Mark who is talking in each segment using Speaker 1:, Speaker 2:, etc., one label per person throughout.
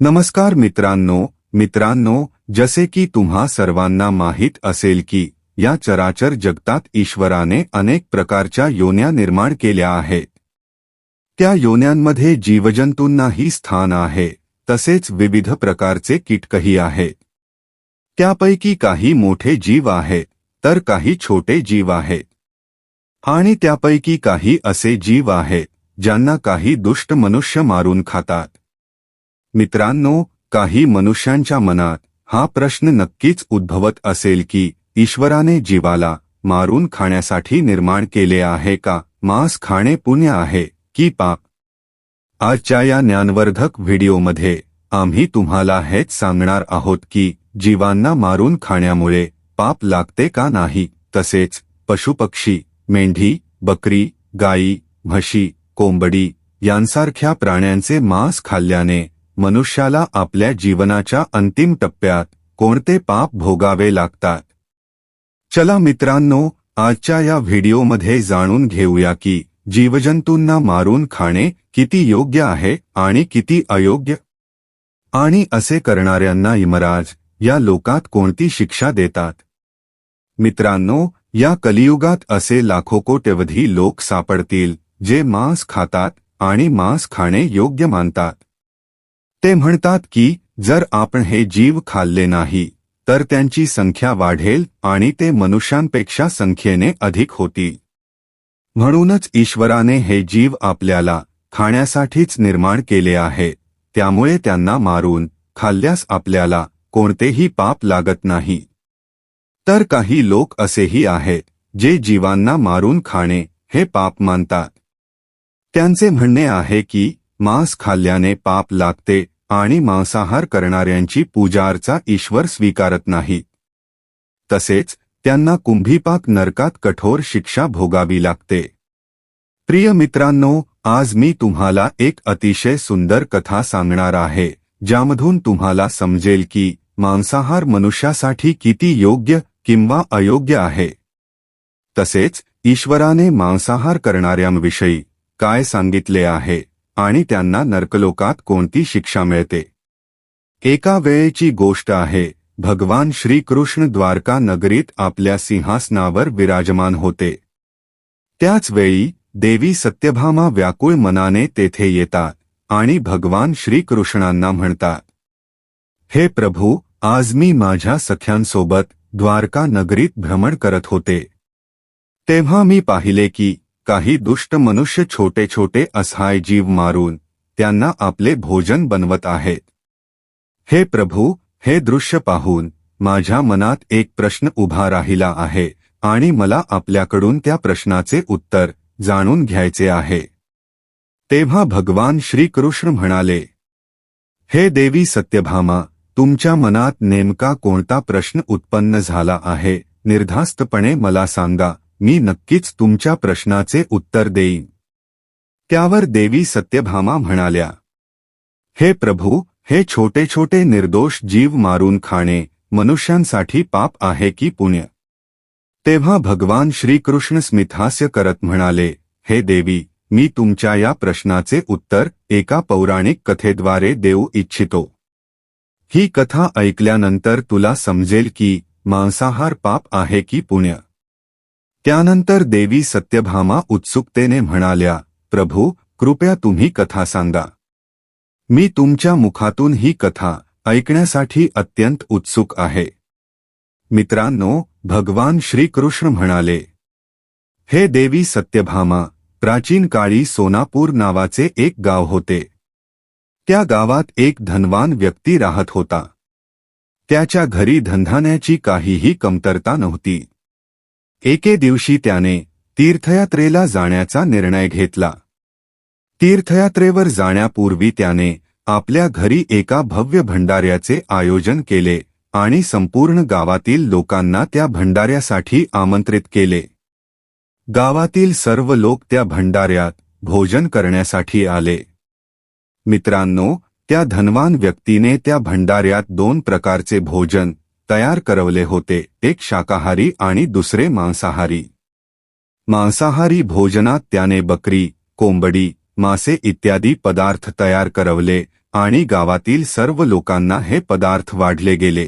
Speaker 1: नमस्कार मित्रांनो मित्रांनो जसे की तुम्हा सर्वांना माहीत असेल की या चराचर जगतात ईश्वराने अनेक प्रकारच्या योन्या निर्माण केल्या आहेत. त्या योन्यांमध्ये जीवजंतूंनाही स्थान आहे तसेच विविध प्रकारचे कीटकही आहेत. त्यापैकी काही मोठे जीव आहेत तर काही छोटे जीव आहेत. आणि त्यापैकी काही असे जीव आहेत ज्यांना काही दुष्ट मनुष्य मारून खातात. मित्रांनो काही मनुष्यांच्या मनात हा प्रश्न नक्कीच उद्भवत असेल की ईश्वराने जीवाला मारून खाण्यासाठी निर्माण केले आहे का? मांस खाणे पुण्य आहे की पाप? आजच्या या ज्ञानवर्धक व्हिडिओमध्ये आम्ही तुम्हाला हेच सांगणार आहोत की जीवांना मारून खाण्यामुळे पाप लागते का नाही? तसेच पशुपक्षी मेंढी बकरी गायी म्हशी कोंबडी यांसारख्या प्राण्यांचे मांस खाल्ल्याने मनुष्याला आपल्या जीवनाच्या अंतिम टप्प्यात कोणते पाप भोगावे लागतात? चला मित्रांनो आजच्या या व्हिडिओमध्ये जाणून घेऊया की जीवजंतूंना मारून खाणे किती योग्य आहे आणि किती अयोग्य? आणि असे करणाऱ्यांना इमराज या लोकात कोणती शिक्षा देतात? मित्रांनो या कलियुगात असे लाखो कोट्यवधी लोक सापडतील जे मांस खातात आणि मांस खाणे योग्य मानतात. ते म्हणतात की जर आपण हे जीव खाल्ले नाही तर त्यांची संख्या वाढेल आणि ते मनुष्यांपेक्षा संख्येने अधिक होती. म्हणूनच ईश्वराने हे जीव आपल्याला खाण्यासाठीच निर्माण केले आहे त्यामुळे त्यांना मारून खाल्ल्यास आपल्याला कोणतेही पाप लागत नाही. तर काही लोक असेही आहेत जे जीवांना मारून खाणे हे पाप मानतात. त्यांचे म्हणणे आहे की मांस खाल्ल्याने पाप लागते आणि मांसाहार करणाऱ्यांची पूजार्चा ईश्वर स्वीकारत नाही. तसेच त्यांना कुंभीपाक नरकात कठोर शिक्षा भोगावी लागते. प्रिय मित्रांनो आज मी तुम्हाला एक अतिशय सुंदर कथा सांगणार आहे ज्यामधून तुम्हाला समजेल की मांसाहार मनुष्यासाठी किती योग्य किंवा अयोग्य आहे. तसेच ईश्वराने मांसाहार करणाऱ्यांविषयी काय सांगितले आहे? आणि त्यांना नरकलोकात कोणती शिक्षा मिळते? एका वेळेची गोष्ट आहे भगवान श्रीकृष्ण द्वारका नगरीत आपल्या सिंहासनावर विराजमान होते. त्याच वेळी देवी सत्यभामा व्याकुळ मनाने तेथे येतात आणि भगवान श्रीकृष्णांना म्हणतात हे प्रभू आज मी माझ्या सख्यांसोबत द्वारका नगरीत भ्रमण करत होते. तेव्हा मी पाहिले की काही दुष्ट मनुष्य छोटे छोटे असहाय जीव मारून त्यांना आपले भोजन बनवत आहेत. हे प्रभू हे दृश्य पाहून माझ्या मनात एक प्रश्न उभा राहिला आहे आणि मला आपल्याकडून त्या प्रश्नाचे उत्तर जाणून घ्यायचे आहे. तेव्हा भगवान श्रीकृष्ण म्हणाले हे देवी सत्यभामा तुमच्या मनात नेमका कोणता प्रश्न उत्पन्न झाला आहे? निर्धास्तपणे मला सांगा. मी नक्कीच तुमच्या प्रश्नाचे उत्तर देईन. त्यावर देवी सत्यभामा म्हणाल्या हे प्रभू हे छोटे छोटे निर्दोष जीव मारून खाणे मनुष्यांसाठी पाप आहे की पुण्य? तेव्हा भगवान श्रीकृष्ण स्मितहास्य करत म्हणाले हे देवी मी तुमच्या या प्रश्नाचे उत्तर एका पौराणिक कथेद्वारे देऊ इच्छितो. ही कथा ऐकल्यानंतर तुला समजेल की मांसाहार पाप आहे की पुण्य. त्यानंतर देवी सत्यभामा उत्सुकतेने म्हणाल्या प्रभू कृपया तुम्ही कथा सांगा. मी तुमच्या मुखातून ही कथा ऐकण्यासाठी अत्यंत उत्सुक आहे. मित्रांनो भगवान श्रीकृष्ण म्हणाले हे देवी सत्यभामा प्राचीन काळी सोनापूर नावाचे एक गाव होते. त्या गावात एक धनवान व्यक्ती राहत होता. त्याच्या घरी धंधाण्याची काहीही कमतरता नव्हती. एके दिवशी त्याने तीर्थयात्रेला जाण्याचा निर्णय घेतला. तीर्थयात्रेवर जाण्यापूर्वी त्याने आपल्या घरी एका भव्य भंडाऱ्याचे आयोजन केले आणि संपूर्ण गावातील लोकांना त्या भंडाऱ्यासाठी आमंत्रित केले. गावातील सर्व लोक त्या भंडाऱ्यात भोजन करण्यासाठी आले. मित्रांनो त्या धनवान व्यक्तीने त्या भंडाऱ्यात दोन प्रकारचे भोजन तयार करवले होते एक शाकाहारी आणि दुसरे मांसाहारी. मांसाहारी भोजनात त्याने बकरी कोंबडी मासे इत्यादी पदार्थ तयार करवले आणि गावातील सर्व लोकांना हे पदार्थ वाढले गेले.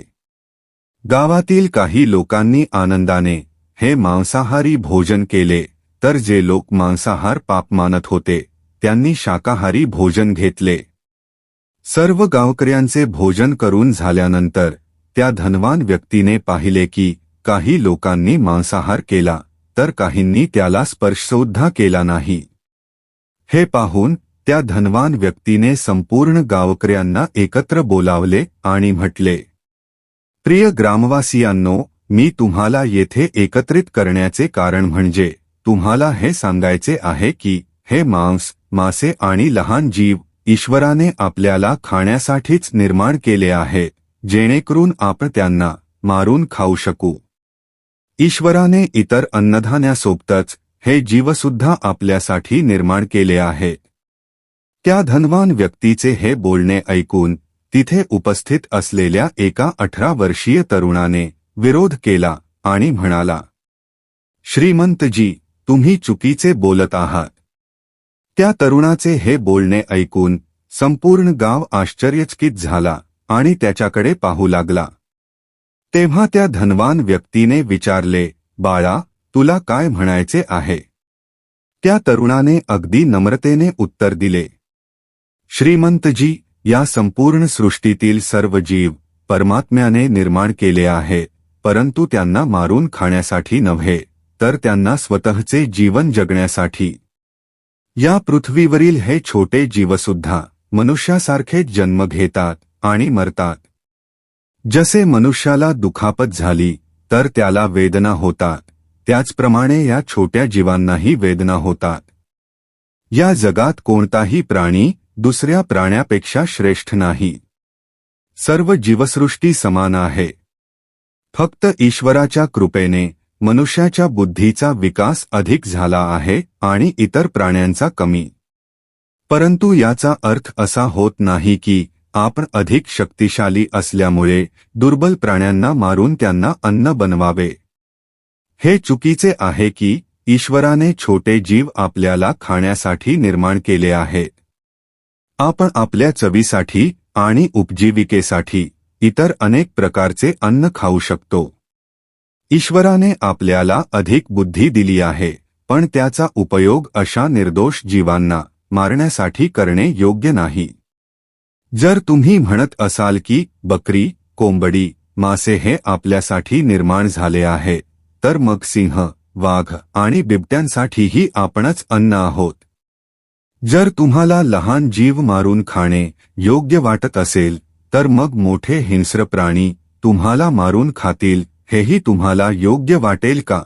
Speaker 1: गावातील काही लोकांनी आनंदाने हे मांसाहारी भोजन केले तर जे लोक मांसाहार पाप मानत होते त्यांनी शाकाहारी भोजन घेतले. सर्व गावकऱ्यांचे भोजन करून झाल्यानंतर त्या धनवान व्यक्तीने पाहिले की काही लोकांनी मांसाहार केला तर काहींनी त्याला स्पर्शसुद्धा केला नाही. हे पाहून त्या धनवान व्यक्तीने संपूर्ण गावकऱ्यांना एकत्र बोलावले आणि म्हटले प्रिय ग्रामवासियांनो मी तुम्हाला येथे एकत्रित करण्याचे कारण म्हणजे तुम्हाला हे सांगायचे आहे की हे मांस मासे आणि लहान जीव ईश्वराने आपल्याला खाण्यासाठीच निर्माण केले आहे. जेणेकरून आपण त्यांना मारून खाऊ शकू. ईश्वराने इतर अन्नधान्यासोबतच हे जीवसुद्धा आपल्यासाठी निर्माण केले आहे. त्या धनवान व्यक्तीचे हे बोलणे ऐकून तिथे उपस्थित असलेल्या एका अठरा वर्षीय तरुणाने विरोध केला आणि म्हणाला श्रीमंतजी तुम्ही चुकीचे बोलत आहात. त्या तरुणाचे हे बोलणे ऐकून संपूर्ण गाव आश्चर्यचकित झाला. आणि त्याच्याकडे पाहू लागला. तेव्हा त्या धनवान व्यक्तीने विचारले बाळा तुला काय म्हणायचे आहे? त्या तरुणाने अगदी नम्रतेने उत्तर दिले श्रीमंतजी या संपूर्ण सृष्टीतील सर्व जीव परमात्म्याने निर्माण केले आहे परंतु त्यांना मारून खाण्यासाठी नव्हे तर त्यांना स्वतःचे जीवन जगण्यासाठी. या पृथ्वीवरील हे छोटे जीवसुद्धा मनुष्यासारखेच जन्म घेतात आणि मरतात. जसे मनुष्याला दुखापत झाली तर त्याला वेदना होतात. त्याचप्रमाणे या छोट्या जीवांनाही वेदना होतात. या जगात कोणताही प्राणी दुसऱ्या प्राण्यापेक्षा श्रेष्ठ नाही. सर्व जीवसृष्टी समान आहे. फक्त ईश्वराच्या कृपेने मनुष्याच्या बुद्धीचा विकास अधिक झाला आहे आणि इतर प्राण्यांचा कमी. परंतु याचा अर्थ असा होत नाही की आपण अधिक शक्तिशाली असल्यामुळे दुर्बल प्राण्यांना मारून त्यांना अन्न बनवावे. हे चुकीचे आहे की ईश्वराने छोटे जीव आपल्याला खाण्यासाठी निर्माण केले आहेत आपण आपल्या चवीसाठी आणि उपजीविकेसाठी इतर अनेक प्रकारचे अन्न खाऊ शकतो. ईश्वराने आपल्याला अधिक बुद्धी दिली आहे पण त्याचा उपयोग अशा निर्दोष जीवांना मारण्यासाठी करणे योग्य नाही. जर तुम्ही म्हणत असाल की बकरी कोंबडी मासे हे आपल्यासाठी निर्माण झाले आहे तर मग सिंह वाघ आणि बिबट्यांसाठीही आपणच अन्न आहोत. जर तुम्हाला लहान जीव मारून खाणे योग्य वाटत असेल तर मग मोठे हिंस्र प्राणी तुम्हाला मारून खातील हेही तुम्हाला योग्य वाटेल का?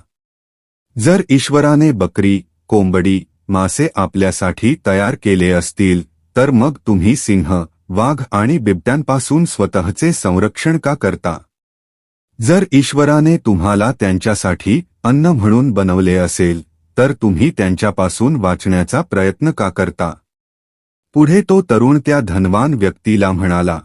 Speaker 1: जर ईश्वराने बकरी कोंबडी मासे आपल्यासाठी तयार केले असतील तर मग तुम्ही सिंह वाघ आणि बिबट्यांपासून स्वतःचे संरक्षण का करता? जर ईश्वराने तुम्हाला त्यांच्यासाठी अन्न म्हणून बनवले असेल तर तुम्ही त्यांच्यापासून वाचण्याचा प्रयत्न का करता? पुढे तो तरुण त्या धनवान व्यक्तीला म्हणाला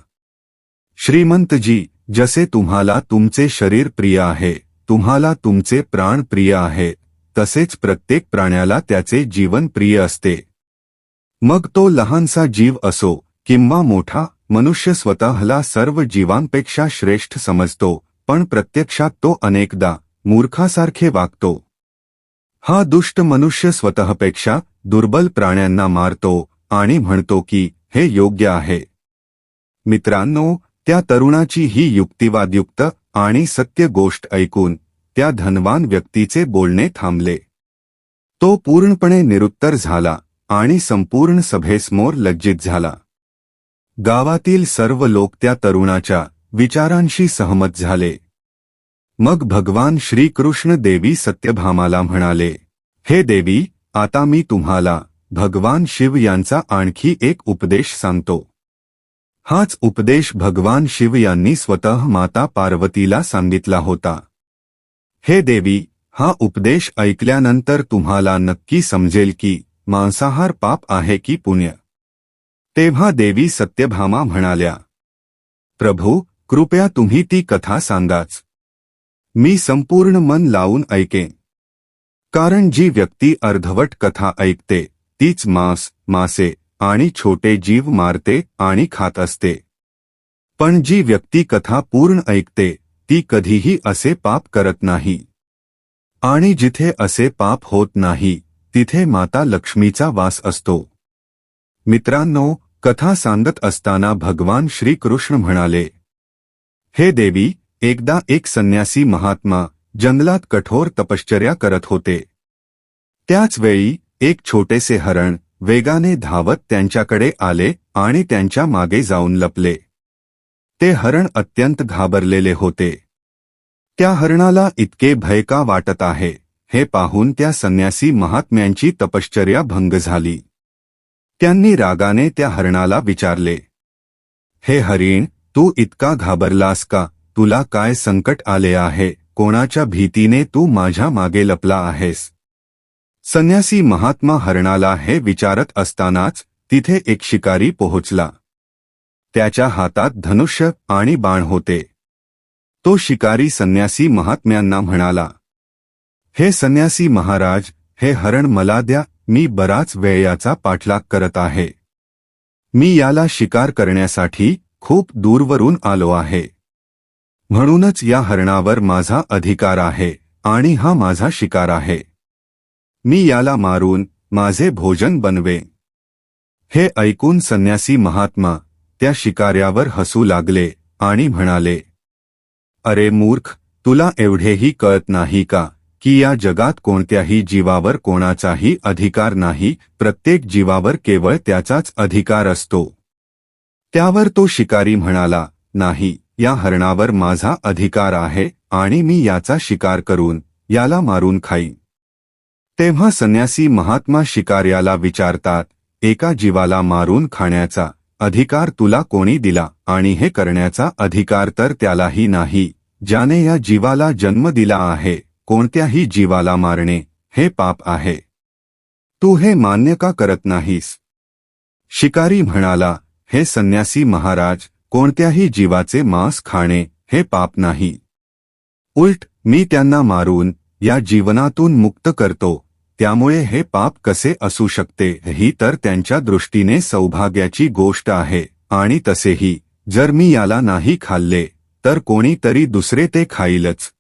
Speaker 1: श्रीमंतजी जसे तुम्हाला तुमचे शरीर प्रिय आहे तुम्हाला तुमचे प्राण प्रिय आहे तसेच प्रत्येक प्राण्याला त्याचे जीवन प्रिय असते. मग तो लहानसा जीव असो किंवा मोठा मनुष्य स्वतःला सर्व जीवांपेक्षा श्रेष्ठ समजतो पण प्रत्यक्षात तो अनेकदा मूर्खासारखे वागतो. हा दुष्ट मनुष्य स्वतःपेक्षा दुर्बल प्राण्यांना मारतो आणि म्हणतो की हे योग्य आहे. मित्रांनो त्या तरुणाची ही युक्तिवादयुक्त आणि सत्य गोष्ट ऐकून त्या धनवान व्यक्तीचे बोलणे थांबले. तो पूर्णपणे निरुत्तर झाला आणि संपूर्ण सभेसमोर लज्जित झाला. गावातील सर्व लोक त्या तरुणाच्या विचारांशी सहमत झाले. मग भगवान श्रीकृष्ण देवी सत्यभामाला म्हणाले हे देवी आता मी तुम्हाला भगवान शिव यांचा आणखी एक उपदेश सांगतो. हाच उपदेश भगवान शिव यांनी स्वतः माता पार्वतीला सांगितला होता. हे देवी हा उपदेश ऐकल्यानंतर तुम्हाला नक्की समजेल की मांसाहार पाप आहे की पुण्य. तेव्हा देवी सत्यभामा म्हणाल्या प्रभू कृपया तुम्ही ती कथा सांगाच. मी संपूर्ण मन लावून ऐकेन कारण जी व्यक्ती अर्धवट कथा ऐकते तीच मांस मासे आणि छोटे जीव मारते आणि खात असते. पण जी व्यक्ती कथा पूर्ण ऐकते ती कधीही असे पाप करत नाही. आणि जिथे असे पाप होत नाही तिथे माता लक्ष्मीचा वास असतो. मित्रांनो कथा सांगत असताना भगवान श्रीकृष्ण म्हणाले हे देवी एकदा एक संन्यासी महात्मा जंगलात कठोर तपश्चर्या करत होते. त्याच वेळी एक छोटेसे हरण वेगाने धावत त्यांच्याकडे आले आणि त्यांच्या मागे जाऊन लपले. ते हरण अत्यंत घाबरलेले होते. त्या हरणाला इतके भय का वाटत आहे हे पाहून त्या संन्यासी महात्म्यांची तपश्चर्या भंग झाली. त्यांनी रागाने त्या हरणाला विचारले हे हरिण तू इतका घाबरलास का? तुला काय संकट आले आहे? कोणाच्या भीतीने तू माझ्या मागे लपला आहेस? संन्यासी महात्मा हरणाला हे विचारत असतानाच तिथे एक शिकारी पोहोचला. त्याच्या हातात धनुष्य आणि बाण होते. तो शिकारी संन्यासी महात्म्यांना म्हणाला हे संन्यासी महाराज हे हरण मला द्या मी बराच वेळ याचा पाठलाग करत आहे. मी याला शिकार करण्यासाठी खूप दूरवरून आलो आहे. म्हणूनच या हरणावर माझा अधिकार आहे आणि हा माझा शिकार आहे. मी याला मारून माझे भोजन बनवे. हे ऐकून संन्यासी महात्मा त्या शिकाऱ्यावर हसू लागले आणि म्हणाले अरे मूर्ख तुला एवढेही कळत नाही का? की या जगात कोणत्याही जीवावर कोणाचाही अधिकार नाही प्रत्येक जीवावर केवळ त्याचाच अधिकार असतो. त्यावर तो शिकारी म्हणाला नाही या हरणावर माझा अधिकार आहे आणि मी याचा शिकार करून याला मारून खाईन. तेव्हा संन्यासी महात्मा शिकार्याला विचारतात एका जीवाला मारून खाण्याचा अधिकार तुला कोणी दिला आणि हे करण्याचा अधिकार तर त्यालाही नाही ज्याने या जीवाला जन्म दिला आहे. कोणत्याही जीवाला मारणे हे पाप आहे. तू हे मान्य का करत नाहीस? शिकारी म्हणाला हे संन्यासी महाराज कोणत्याही जीवाचे मांस खाणे हे पाप नाही. उलट मी त्यांना मारून या जीवनातून मुक्त करतो त्यामुळे हे पाप कसे असू शकते ही तर त्यांच्या दृष्टीने सौभाग्याची गोष्ट आहे आणि तसेही जर मी याला नाही खाल्ले तर कोणीतरी दुसरे ते खाईलच.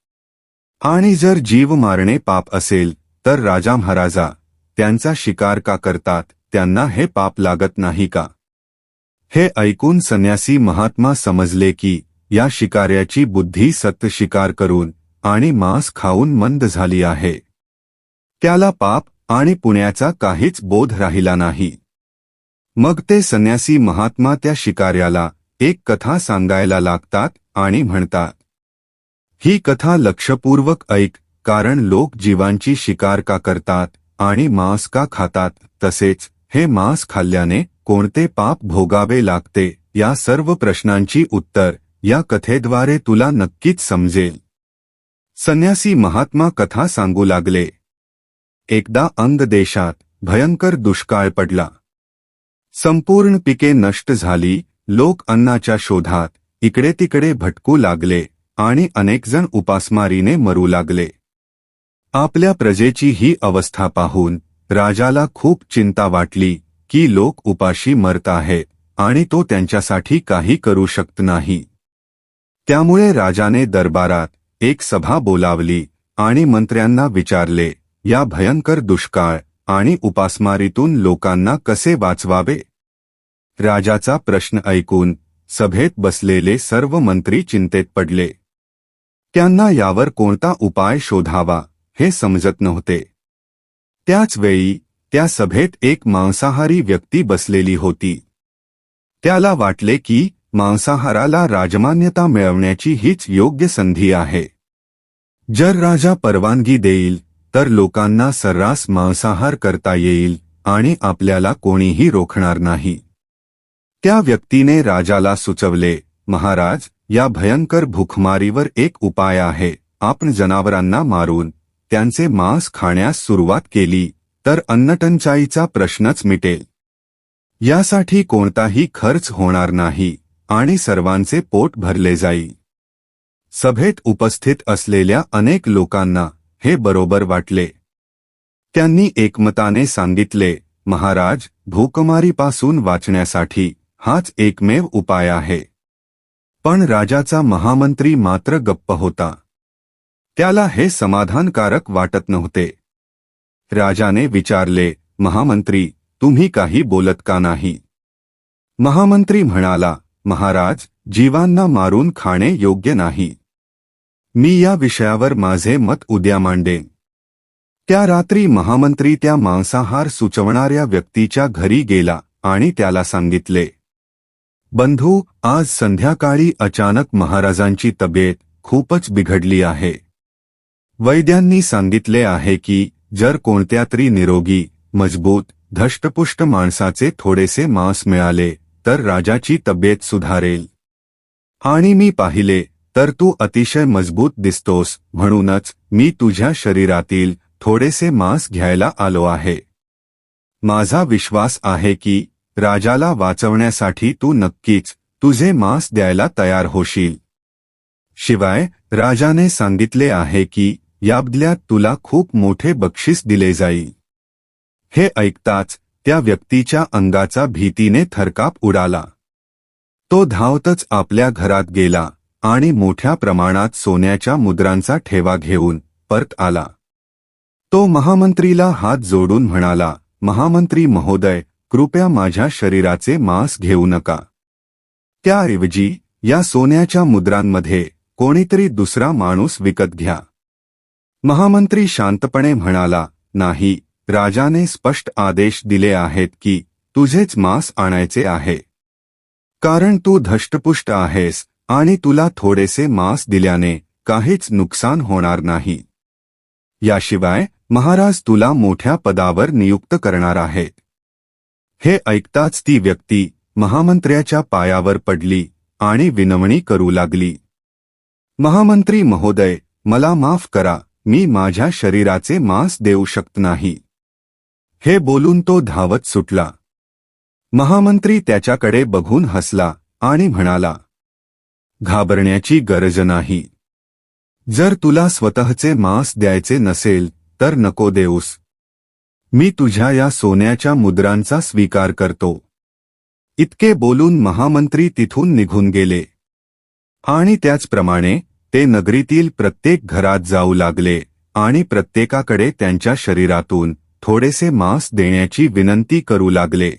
Speaker 1: आणि जर जीव मारणे पाप असेल तर राजा महाराजा त्यांचा शिकार का करतात त्यांना हे पाप लागत नाही का? हे ऐकून संन्यासी महात्मा समजले की या शिकाऱ्याची बुद्धी सत्य शिकार करून आणि मांस खाऊन मंद झाली आहे. त्याला पाप आणि पुण्याचा काहीच बोध राहिला नाही. मग ते संन्यासी महात्मा त्या शिकाऱ्याला एक कथा सांगायला लागतात आणि म्हणतात ही कथा लक्षपूर्वक ऐक कारण लोक जीवांची शिकार का करतात आणि मांस का खातात तसेच हे मांस खाल्ल्याने कोणते पाप भोगावे लागते या सर्व प्रश्नांची उत्तर या कथेद्वारे तुला नक्कीच समजेल. संन्यासी महात्मा कथा सांगू लागले. एकदा अंग देशात भयंकर दुष्काळ पडला. संपूर्ण पिके नष्ट झाली लोक अन्नाच्या शोधात इकडे तिकडे भटकू लागले. आणि अनेकजण उपासमारीने मरू लागले. आपल्या प्रजेची ही अवस्था पाहून राजाला खूप चिंता वाटली की लोक उपाशी मरत आहे आणि तो त्यांच्यासाठी काही करू शकत नाही. त्यामुळे राजाने दरबारात एक सभा बोलावली आणि मंत्र्यांना विचारले या भयंकर दुष्काळ आणि उपासमारीतून लोकांना कसे वाचवावे? राजाचा प्रश्न ऐकून सभेत बसलेले सर्व मंत्री चिंतेत पडले. त्यांना यावर कोणता उपाय शोधावा हे समजत नव्हते. त्याच वेळी त्या सभेत एक मांसाहारी व्यक्ती बसलेली होती. त्याला वाटले की मांसाहाराला राजमान्यता मिळवण्याची हीच योग्य संधी आहे. जर राजा परवानगी देईल तर लोकांना सर्रास मांसाहार करता येईल आणि आपल्याला कोणीही रोखणार नाही. त्या व्यक्तीने राजाला सुचवले महाराज या भयंकर भूकमारीवर एक उपाय आहे. आपण जनावरांना मारून त्यांचे मांस खाण्यास सुरुवात केली तर अन्नटंचाईचा प्रश्नच मिटेल. यासाठी कोणताही खर्च होणार नाही आणि सर्वांचे पोट भरले जाईल. सभेत उपस्थित असलेल्या अनेक लोकांना हे बरोबर वाटले. त्यांनी एकमताने सांगितले महाराज भूकमारीपासून वाचण्यासाठी हाच एकमेव उपाय आहे. पण राजाचा महामंत्री मात्र गप्प होता. त्याला हे समाधानकारक वाटत नव्हते. राजाने विचारले महामंत्री तुम्ही काही बोलत का नाही? महामंत्री म्हणाला महाराज जीवांना मारून खाणे योग्य नाही. मी या विषयावर माझे मत उद्या मांडेन. त्या रात्री महामंत्री त्या मांसाहार सुचवणाऱ्या व्यक्तीच्या घरी गेला आणि त्याला सांगितले बंधू आज संध्याकाळी अचानक महाराजांची तब्येत खूपच बिघडली आहे. वैद्यांनी सांगितले आहे की जर कोणत्या तरी निरोगी मजबूत धष्टपुष्ट माणसाचे थोडेसे मांस मिळाले तर राजाची तब्येत सुधारेल. आणि मी पाहिले तर तू अतिशय मजबूत दिसतोस म्हणूनच मी तुझ्या शरीरातील थोडेसे मांस घ्यायला आलो आहे. माझा विश्वास आहे की राजाला वाचवण्यासाठी तू नक्कीच तुझे मांस द्यायला तयार होशील. शिवाय राजाने सांगितले आहे की याबदल्यात तुला खूप मोठे बक्षीस दिले जाईल. हे ऐकताच त्या व्यक्तीच्या अंगाचा भीतीने थरकाप उडाला. तो धावतच आपल्या घरात गेला आणि मोठ्या प्रमाणात सोन्याच्या मुद्रांचा ठेवा घेऊन परत आला. तो महामंत्रीला हात जोडून म्हणाला महामंत्री महोदय कृपया माझ्या शरीराचे मांस घेऊ नका. त्याऐवजी या सोन्याच्या मुद्रांमध्ये कोणीतरी दुसरा माणूस विकत घ्या. महामंत्री शांतपणे म्हणाला नाही राजाने स्पष्ट आदेश दिले आहेत की तुझेच मांस आणायचे आहे. कारण तू धष्टपुष्ट आहेस आणि तुला थोडेसे मांस दिल्याने काहीच नुकसान होणार नाही. याशिवाय महाराज तुला मोठ्या पदावर नियुक्त करणार आहेत. हे ऐकताच ती व्यक्ती महामंत्र्याच्या पायावर पडली आणि विनवणी करू लागली. महामंत्री महोदय मला माफ करा मी माझ्या शरीराचे मांस देऊ शकत नाही. हे बोलून तो धावत सुटला. महामंत्री त्याच्याकडे बघून हसला आणि म्हणाला घाबरण्याची गरज नाही. जर तुला स्वतःचे मांस द्यायचे नसेल तर नको देऊस. मी तुझ्या या सोन्याच्या मुद्रांचा स्वीकार करतो. इतके बोलून महामंत्री तिथून निघून गेले. आणि त्याचप्रमाणे ते नगरीतील प्रत्येक घरात जाऊ लागले आणि प्रत्येकाकडे त्यांच्या शरीरातून थोडेसे मांस देण्याची विनंती करू लागले.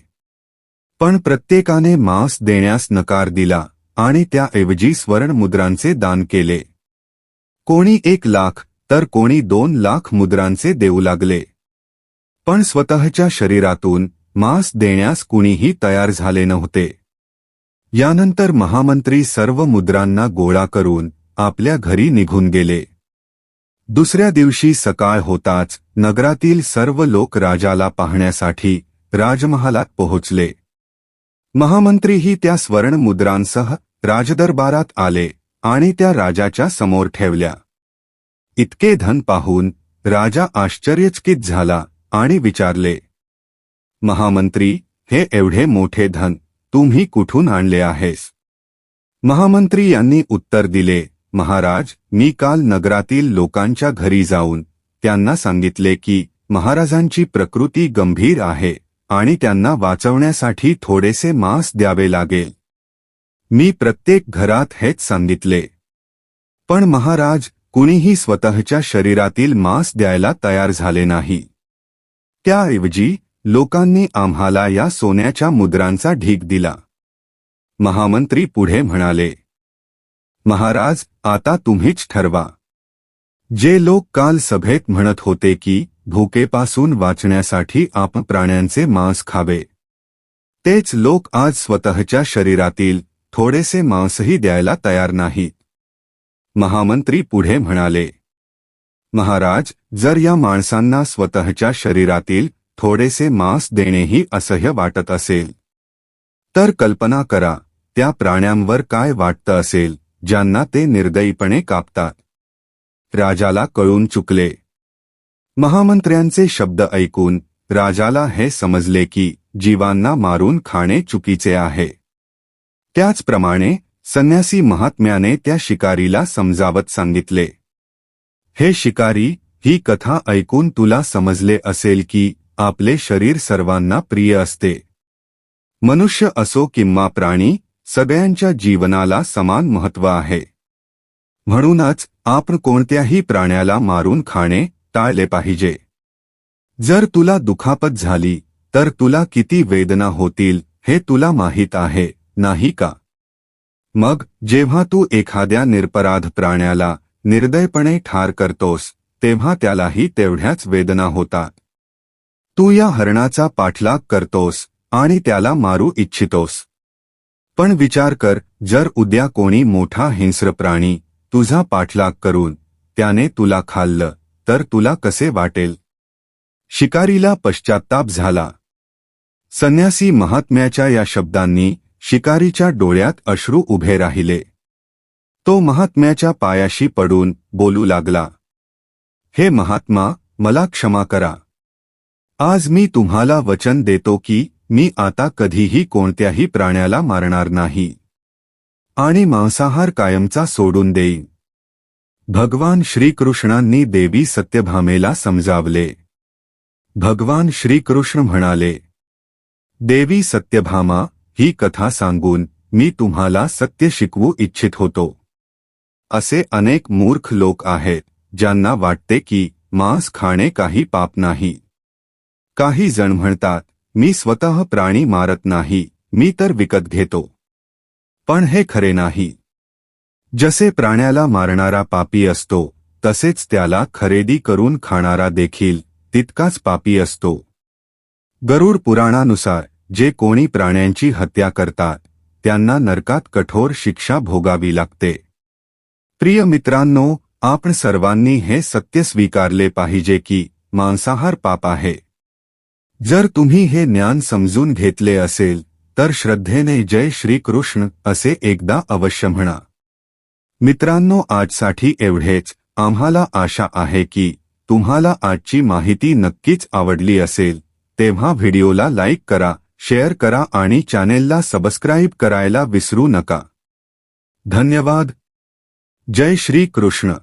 Speaker 1: पण प्रत्येकाने मांस देण्यास नकार दिला आणि त्याऐवजी स्वर्ण मुद्रांचे दान केले. कोणी एक लाख तर कोणी दोन लाख मुद्रांचे देऊ लागले. पण स्वतःच्या शरीरातून मांस देण्यास कुणीही तयार झाले नव्हते. यानंतर महामंत्री सर्व मुद्रांना गोळा करून आपल्या घरी निघून गेले. दुसऱ्या दिवशी सकाळ होताच नगरातील सर्व लोक राजाला पाहण्यासाठी राजमहालात पोहोचले. महामंत्रीही त्या स्वर्ण मुद्रांसह राजदरबारात आले आणि त्या राजाच्या समोर ठेवल्या. इतके धन पाहून राजा आश्चर्यचकित झाला. आणि विचारले महामंत्री हे एवढे मोठे धन तुम्ही कुठून आणले आहेस? महामंत्री यांनी उत्तर दिले महाराज मी काल नगरातील लोकांच्या घरी जाऊन त्यांना सांगितले की महाराजांची प्रकृती गंभीर आहे आणि त्यांना वाचवण्यासाठी थोडेसे मांस द्यावे लागेल. मी प्रत्येक घरात हेच सांगितले. पण महाराज कुणीही स्वतःच्या शरीरातील मांस द्यायला तयार झाले नाही. त्याऐवजी लोकांनी आम्हाला या सोन्याच्या मुद्रांचा ढीक दिला. महामंत्री पुढे म्हणाले महाराज आता तुम्हीच ठरवा. जे लोक काल सभेत म्हणत होते की भूकेपासून वाचण्यासाठी आपण प्राण्यांचे मांस खावे तेच लोक आज स्वतःच्या शरीरातील थोडेसे मांसही द्यायला तयार नाहीत. महामंत्री पुढे म्हणाले महाराज जर या माणसांना स्वतःच्या शरीरातील थोडेसे मांस देणेही असह्य वाटत असेल तर कल्पना करा त्या प्राण्यांवर काय वाटतं असेल ज्यांना ते निर्दयीपणे कापतात. राजाला कळून चुकले. महामंत्र्यांचे शब्द ऐकून राजाला हे समजले की जीवांना मारून खाणे चुकीचे आहे. त्याचप्रमाणे संन्यासी महात्म्याने त्या शिकारीला समजावत सांगितले. हे शिकारी ही कथा ऐकून तुला समजले असेल की आपले शरीर सर्वांना प्रिय असते. मनुष्य असो किंवा प्राणी सगळ्यांच्या जीवनाला समान महत्त्व आहे. म्हणूनच आपण कोणत्याही प्राण्याला मारून खाणे टाळले पाहिजे. जर तुला दुखापत झाली तर तुला किती वेदना होतील हे तुला माहीत आहे नाही का? मग जेव्हा तू एखाद्या निरपराध प्राण्याला निर्दयपणे ठार करतोस तेव्हा त्यालाही तेवढ्याच वेदना होतात तू या हरणाचा पाठलाग करतोस आणि त्याला मारू इच्छितोस. पण विचार कर जर उद्या कोणी मोठा हिंस्र प्राणी तुझा पाठलाग करून त्याने तुला खाल्लं तर तुला कसे वाटेल? शिकारीला पश्चाताप झाला. संन्यासी महात्म्याच्या या शब्दांनी शिकारीच्या डोळ्यात अश्रू उभे राहिले. तो महात्म्याच्या पायाशी पडून बोलू लागला. हे महात्मा मला क्षमा करा. आज मी तुम्हाला वचन देतो की मी आता कधीही कोणत्याही प्राण्याला मारणार नाही. आणि मांसाहार कायमचा सोडून देईन. भगवान श्रीकृष्णांनी देवी सत्यभामेला समजावले. भगवान श्रीकृष्ण म्हणाले देवी सत्यभामा ही कथा सांगून मी तुम्हाला सत्य शिकवू इच्छित होतो. असे अनेक मूर्ख लोक आहेत, ज्यांना वाटते की मांस खाणे काही पाप नाही. काही जण म्हणतात, मी स्वतः प्राणी मारत नाही, मी तर विकत घेतो. पण हे खरे नाही. जसे प्राण्याला मारणारा पापी असतो, तसेच त्याला खरेदी करून खाणारा देखील तितकाच पापी असतो. गरुड पुराणानुसार, जे कोणी प्राण्यांची हत्या करतात, त्यांना नरकात कठोर शिक्षा भोगावी लागते. प्रिय मित्रांनो आपण सर्वांनी हे सत्य स्वीकारले पाहिजे की मांसाहार पाप आहे. जर तुम्ही हे ज्ञान समजून घेतले असेल तर श्रद्धेने जय श्रीकृष्ण असे एकदा अवश्य म्हणा. मित्रांनो आजसाठी एवढेच. आम्हाला आशा आहे की तुम्हाला आजची माहिती नक्कीच आवडली असेल. तेव्हा व्हिडिओला लाईक करा शेअर करा आणि चॅनेलला सबस्क्राईब करायला विसरू नका. धन्यवाद. जय श्री कृष्ण.